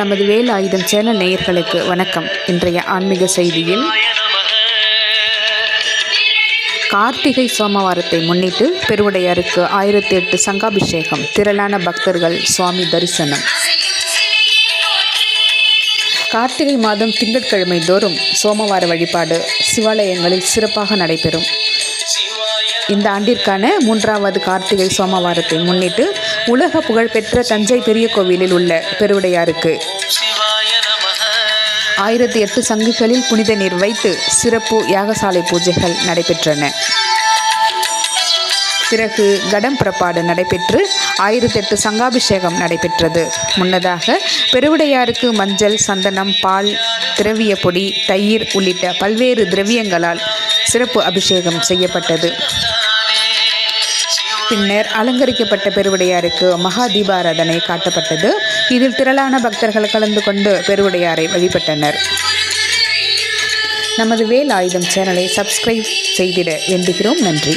நமது வேல் ஆயுதம் சேனல் நேயர்களுக்கு வணக்கம். இன்றைய ஆன்மீக செய்தியில் கார்த்திகை சோமவாரத்தை முன்னிட்டு பெருவுடையாருக்கு ஆயிரத்தி எட்டு சங்காபிஷேகம் திரளான பக்தர்கள் சுவாமி தரிசனம். கார்த்திகை மாதம் திங்கட்கிழமை தோறும் சோமவார வழிபாடு சிவாலயங்களில் சிறப்பாக நடைபெறும். இந்த ஆண்டிற்கான மூன்றாவது கார்த்திகை சோமவாரத்தை முன்னிட்டு உலக புகழ்பெற்ற தஞ்சை பெரிய கோவிலில் உள்ள பெருவுடையாருக்கு ஆயிரத்தி எட்டு சங்குகளில் புனித நீர் வைத்து சிறப்பு யாகசாலை பூஜைகள் நடைபெற்றன. பிறகு கடம் புறப்பாடு நடைபெற்று ஆயிரத்தி எட்டு சங்காபிஷேகம் நடைபெற்றது. முன்னதாக பெருவுடையாருக்கு மஞ்சள் சந்தனம் பால் திரவிய பொடி தயிர் உள்ளிட்ட பல்வேறு திரவியங்களால் சிறப்பு அபிஷேகம் செய்யப்பட்டது. பின்னர் அலங்கரிக்கப்பட்ட பெருவுடையாருக்கு மகா தீபாராதனை காட்டப்பட்டது. இதில் திரளான பக்தர்கள் கலந்து கொண்டு பெருவுடையாரை வழிபட்டனர். நமது வேல் ஆயுதம் சேனலை சப்ஸ்கிரைப் செய்திட வேண்டுகிறோம். நன்றி.